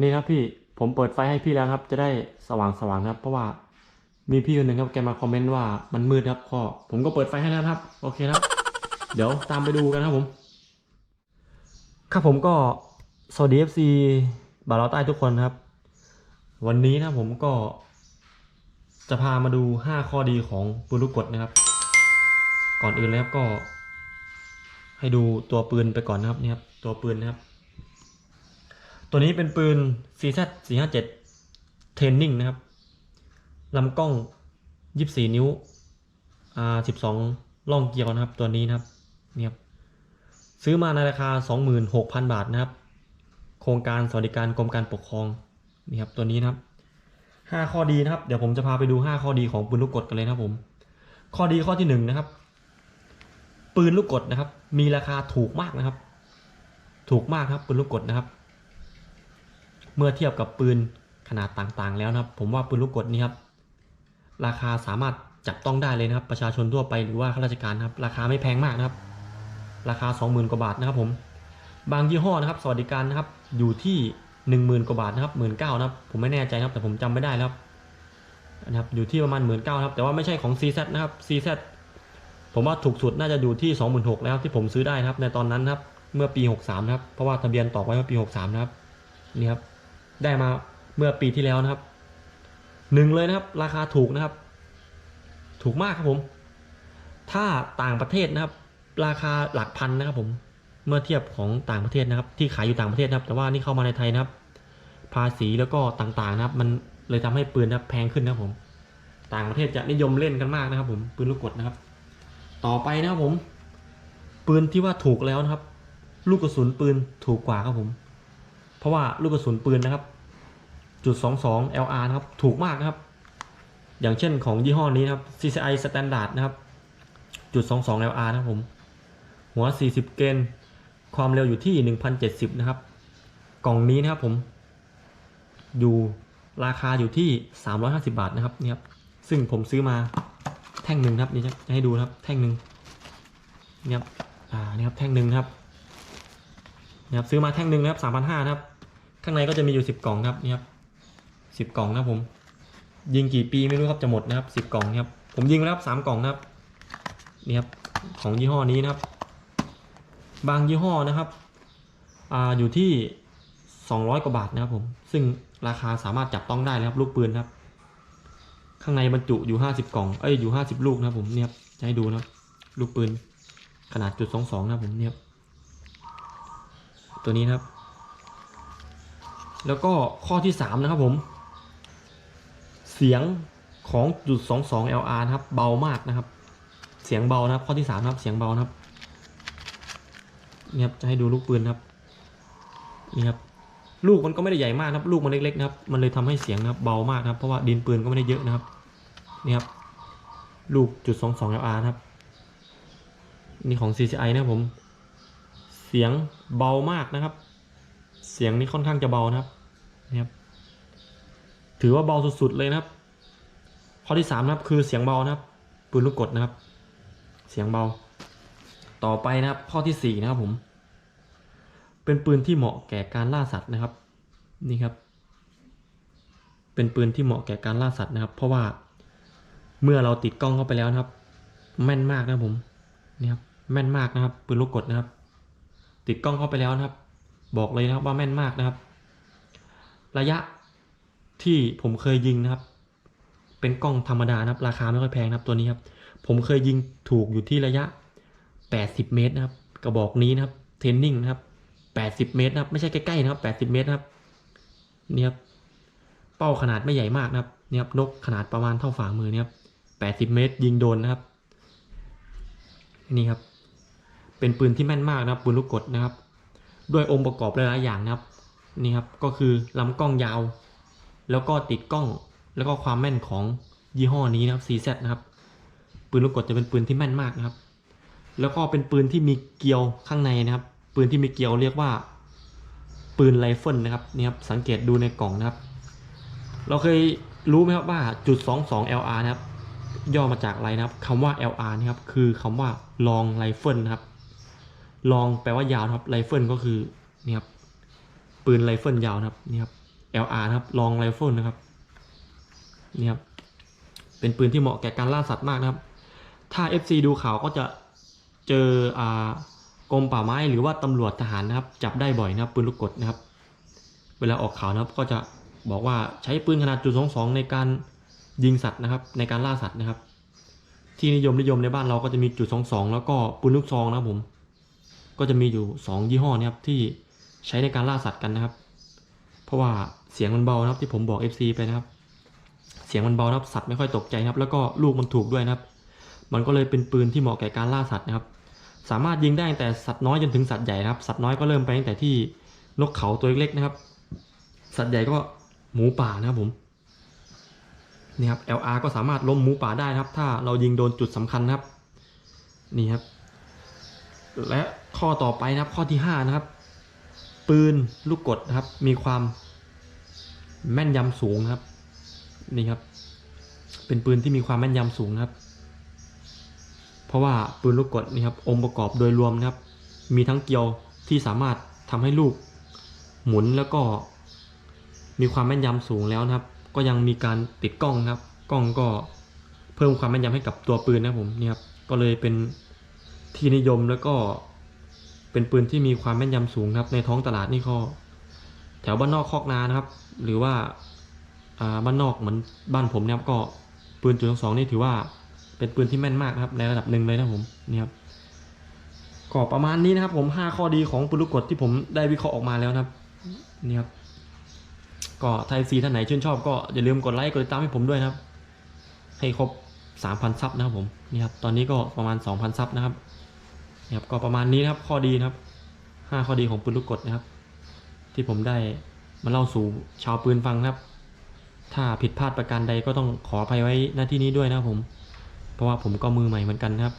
นี่ครับพี่ผมเปิดไฟให้พี่แล้วครับ จะได้สว่างสว่างครับ เพราะว่ามีพี่คนหนึ่งครับแกมาคอมเมนต์ว่ามันมืดครับก็ผมก็เปิดไฟให้แล้วครับ โอเคครับ เดี๋ยวตามไปดูกันครับผม ครับผมก็สวัสดี FC บาเราใต้ทุกคนครับ วันนี้นะผมก็ จะพามาดู 5 ข้อดีของปืนลูกกดนะครับ ก่อนอื่นเลยครับก็ ให้ดูตัวปืนไปก่อนนะครับนี่ครับตัวปืนนะครับ ตัวนี้เป็นปืน CZ 457 Training นะครับลำกล้อง 24 นิ้วอ่า12ล่องเกียวนะครับตัวนี้นะครับนี่ครับซื้อมาในราคา 26,000 บาทนะครับ โครงการสวัสดิการกรมการปกครองนี่ครับตัวนี้นะครับ 5 ข้อดีนะครับ เดี๋ยวผมจะพาไปดู 5 ข้อดีของปืนลูกกดกันเลยนะครับผม ข้อดีข้อที่ 1 นะครับ ปืนลูกกดนะครับ มีราคาถูกมากนะครับ ถูกมากครับปืนลูกกดนะครับ เมื่อเทียบกับปืนขนาดต่างๆ แล้วนะครับ ผมว่าปืนลูกกดนี่ครับราคาสามารถจับต้องได้เลยนะครับ ประชาชนทั่วไปหรือว่าข้าราชการครับ ราคาไม่แพงมากนะครับ ราคา 20,000 กว่าบาทนะครับผมบางยี่ห้อนะครับ สวัสดิการนะครับอยู่ที่ 10,000 กว่าบาทนะครับ19,000นะครับผมไม่แน่ใจนะครับแต่ผมจำไม่ได้แล้วครับนะครับอยู่ที่ประมาณ19,000นะครับแต่ว่าไม่ใช่ของ CZ นะครับ CZ ผมว่าถูกสุดน่าจะอยู่ที่ 26,000แล้วที่ผมซื้อได้นะครับในตอนนั้นครับเมื่อปี 63นะครับเพราะว่าทะเบียนต่อไว้เมื่อปี 63นะครับนี่ครับ ได้มาเมื่อปีที่แล้วนะครับหนึ่งเลยนะครับ ราคาถูกนะครับ ถูกมากครับผม ถ้าต่างประเทศนะครับ ราคาหลักพันนะครับ ผมเมื่อเทียบของต่างประเทศนะครับ ที่ขายอยู่ต่างประเทศนะครับ แต่ว่านี่เข้ามาในไทยนะครับ ภาษีแล้วก็ต่างๆนะครับ มันเลยทำให้ปืนนะครับแพงขึ้นนะครับผม ต่างประเทศจะนิยมเล่นกันมากนะครับ ผมปืนลูกกดนะครับ ต่อไปนะครับผม ปืนที่ว่าถูกแล้วนะครับ ลูกกระสุนปืนถูกกว่าครับผม เพราะว่าลูกกระสุนปืนนะครับจุด22 LR นะครับถูกมากนะครับ อย่างเช่นของยี่ห้อนี้นะครับ CCI Standard นะครับจุด22 LR นะครับผม หัว 40 เกนความเร็วอยู่ที่ 1070 นะครับ กล่องนี้นะครับผม อยู่ราคาอยู่ที่ 350 บาทนะครับนี่ครับซึ่งผมซื้อมาแท่งหนึ่งครับนี่จะให้ดูนะครับแท่งหนึ่งนี่ครับอ่านี่ครับแท่งหนึ่งครับนี่ครับซื้อมาแท่งหนึ่งนะครับ3,500นะครับ ข้างในก็จะมีอยู่10กล่องนะครับนี่ครับ10กล่องนะผม ยิงกี่ปีไม่รู้ครับจะหมดนะครับ10กล่องนะครับ ผมยิงไปแล้วครับ3กล่องนะครับนี่ครับของยี่ห้อนี้นะครับ บางยี่ห้อนะครับอ่าอยู่ที่200กว่าบาทนะครับผม ซึ่งราคาสามารถจับต้องได้แล้วครับลูกปืนครับ ข้างในบรรจุอยู่50กล่องเอ้ยอยู่50ลูกนะครับผมเนี่ยครับจะให้ดูนะครับ ลูกปืนขนาดจุด22นะครับผมเนี่ยครับตัวนี้นะครับ แล้วก็ข้อที่ 3 นะครับผม เสียงของจุด22 LR นะครับเบามากนะครับ เสียงเบานะครับ ข้อที่สามนะครับเสียงเบานะครับนี่ครับจะให้ดูลูกปืนครับนี่ครับลูกมันก็ไม่ได้ใหญ่มากนะครับลูกมันเล็กๆนะครับ มันเลยทำให้เสียงนะครับเบามากนะครับ เพราะว่าดินปืนก็ไม่ได้เยอะนะครับนี่ครับลูกจุดสองสอง LR นะครับ นี่ของ CCI นะครับผม เสียงเบามากนะครับ เสียงนี้ค่อนข้างจะเบานะครับ ครับถือว่าเบาสุดๆเลยนะครับ ข้อที่สามนะครับคือเสียงเบานะครับปืนลูกกดนะครับ เสียงเบา ต่อไปนะครับ ข้อที่สี่นะครับผม เป็นปืนที่เหมาะแก่การล่าสัตว์นะครับ นี่ครับ เป็นปืนที่เหมาะแก่การล่าสัตว์นะครับ เพราะว่าเมื่อเราติดกล้องเข้าไปแล้วนะครับ แม่นมากนะผมนี่ครับแม่นมากนะครับปืนลูกกดนะครับ ติดกล้องเข้าไปแล้วนะครับ บอกเลยนะครับว่าแม่นมากนะครับ ระยะที่ผมเคยยิงนะครับ เป็นกล้องธรรมดานะครับ ราคาไม่ค่อยแพงนะครับตัวนี้ครับ ผมเคยยิงถูกอยู่ที่ระยะ 80 เมตรนะครับ กระบอกนี้นะครับเทนนิ่งนะครับ 80 เมตรนะครับ ไม่ใช่ใกล้ๆนะครับ 80 เมตรนะครับนี่ครับเป้าขนาดไม่ใหญ่มากนะครับนี่ครับนกขนาดประมาณเท่าฝ่ามือเนี่ยครับ 80 เมตร ยิงโดนนะครับนี่ครับ เป็นปืนที่แม่นมากนะครับปืนลูกกดนะครับ ด้วยองค์ประกอบหลายๆอย่างนะครับ นี่ครับก็คือลำกล้องยาว แล้วก็ติดกล้องแล้วก็ความแม่นของยี่ห้อนี้นะครับ CZ นะครับ ปืนลูกกดจะเป็นปืนที่แม่นมากนะครับ แล้วก็เป็นปืนที่มีเกลียวข้างในนะครับ ปืนที่มีเกลียวเรียกว่า ปืนไรเฟิลนะครับนี่ครับสังเกตดูในกล่องนะครับ เราเคยรู้ไหมครับว่าจุด22 LR นะครับ ย่อมาจากอะไรนะครับคำว่า LR นะครับคือคำว่า long rifle นะครับ long แปลว่ายาวครับ rifle ก็คือนี่ครับ ปืนไรเฟิลยาวนะครับนี่ครับ LR นะครับลองไรเฟิลนะครับนี่ครับเป็นปืนที่เหมาะแก่การล่าสัตว์มากนะครับ ถ้า FC ดูข่าวก็จะเจออ่ากรมป่าไม้หรือว่าตำรวจทหารนะครับ จับได้บ่อยนะครับปืนลูกกดนะครับ เวลาออกข่าวนะครับก็จะบอกว่าใช้ปืนขนาดจุดสองสองในการยิงสัตว์นะครับ ในการล่าสัตว์นะครับ ที่นิยมนิยมในบ้านเราก็จะมีจุดสองสองแล้วก็ปืนลูกซองนะครับผม ก็จะมีอยู่สองยี่ห้อนะครับที่ ใช้ในการล่าสัตว์กันนะครับ เพราะว่าเสียงมันเบานะครับที่ผมบอก FC ไปนะครับ เสียงมันเบานะครับสัตว์ไม่ค่อยตกใจนะครับ แล้วก็ลูกมันถูกด้วยนะครับ มันก็เลยเป็นปืนที่เหมาะแก่การล่าสัตว์นะครับ สามารถยิงได้ตั้งแต่สัตว์น้อยจนถึงสัตว์ใหญ่นะครับ สัตว์น้อยก็เริ่มไปตั้งแต่ที่นกเขาตัวเล็กๆนะครับ สัตว์ใหญ่ก็หมูป่านะครับผมนี่ครับ LR ก็สามารถล้มหมูป่าได้นะครับ ถ้าเรายิงโดนจุดสำคัญนะครับ นี่ครับ และข้อต่อไปนะครับข้อที่ 5 นะครับ ปืนลูกกดนะครับ มีความแม่นยำสูงนะครับ นี่ครับ เป็นปืนที่มีความแม่นยำสูงนะครับ เพราะว่าปืนลูกกดนี่ครับ องค์ประกอบโดยรวมนะครับ มีทั้งเกลียวที่สามารถทำให้ลูก หมุนแล้วก็ มีความแม่นยำสูงแล้วนะครับ ก็ยังมีการติดกล้องครับ กล้องก็เพิ่มความแม่นยำให้กับตัวปืนนะผมนี่ครับ ก็เลยเป็นที่นิยมแล้วก็ เป็นปืนที่มีความแม่นยำสูงครับ ในท้องตลาดนี่ก็แถวบ้านนอกคอกนานะครับ หรือว่าบ้านนอกเหมือนบ้านผมเนี่ยก็ปืนจุดสองนี่ถือว่าเป็นปืนที่แม่นมากนะครับ ในระดับหนึ่งเลยนะผมนี่ครับก็ประมาณนี้นะครับ ผมห้าข้อดีของปืนลูกกดที่ผมได้วิเคราะห์ออกมาแล้วนะครับนี่ครับก็ไทยซีท่านไหนชื่นชอบก็อย่าลืมกดไลค์กดติดตามให้ผมด้วยนะครับ ให้ครบสามพันซับนะครับผมนี่ครับตอนนี้ก็ประมาณสองพันซับนะครับ นี่ครับก็ประมาณนี้นะครับข้อดีนะครับห้าข้อดีของปืนลูกกดนะครับ ที่ผมได้มาเล่าสู่ชาวปืนฟังนะครับ ถ้าผิดพลาดประการใดก็ต้องขออภัยไว้หน้าที่นี้ด้วยนะครับผม เพราะว่าผมก็มือใหม่เหมือนกันนะครับ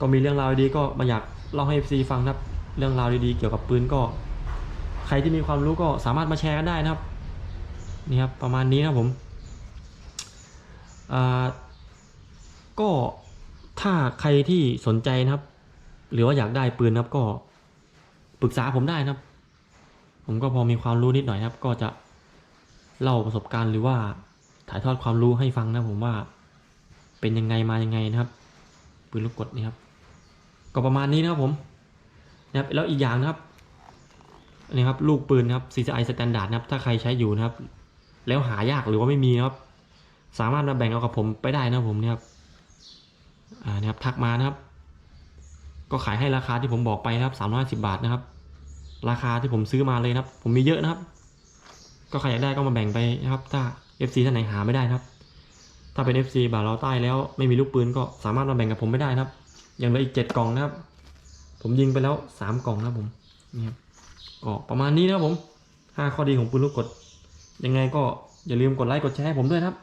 ก็มีเรื่องราวดีก็มาอยากเล่าให้ FC ฟังนะครับ เรื่องราวดีๆเกี่ยวกับปืนก็ ใครที่มีความรู้ก็สามารถมาแชร์กันได้นะครับนี่ครับประมาณนี้นะผมอ่าก็ถ้าใครที่สนใจนะครับ หรือว่าอยากได้ปืนครับก็ปรึกษาผมได้นะครับ ผมก็พอมีความรู้นิดหน่อยครับ ก็จะเล่าประสบการณ์หรือว่าถ่ายทอดความรู้ให้ฟังนะผมว่า เป็นยังไงมายังไงนะครับ ปืนลูกกดนี่ครับ ก็ประมาณนี้นะครับผมนะครับแล้วอีกอย่างนะครับนี่ครับลูกปืนนะครับ CCI Standard นะครับ ถ้าใครใช้อยู่นะครับ แล้วหายากหรือว่าไม่มีนะครับ สามารถมาแบ่งเอากับผมไปได้นะผมเนี่ยครับอ่านะครับทักมานะครับ ก็ขายให้ราคาที่ผมบอกไปนะครับ350บาทนะครับ ราคาที่ผมซื้อมาเลยนะครับ ผมมีเยอะนะครับ ก็ใครอยากได้ก็มาแบ่งไปนะครับ ถ้า FC ท่านไหนหาไม่ได้นะครับ ถ้าเป็น FC บ่าเราใต้แล้วไม่มีลูกปืนก็สามารถมาแบ่งกับผมไม่ได้นะครับยังเหลืออีกเจ็ดกล่องนะครับ ผมยิงไปแล้วสามกล่องนะผมนี่ครับก็ประมาณนี้นะครับผมห้าข้อดีของปืนลูกกด ยังไงก็อย่าลืมกดไลค์กดแชร์ให้ผมด้วยนะครับ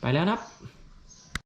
ไปแล้วนะครับ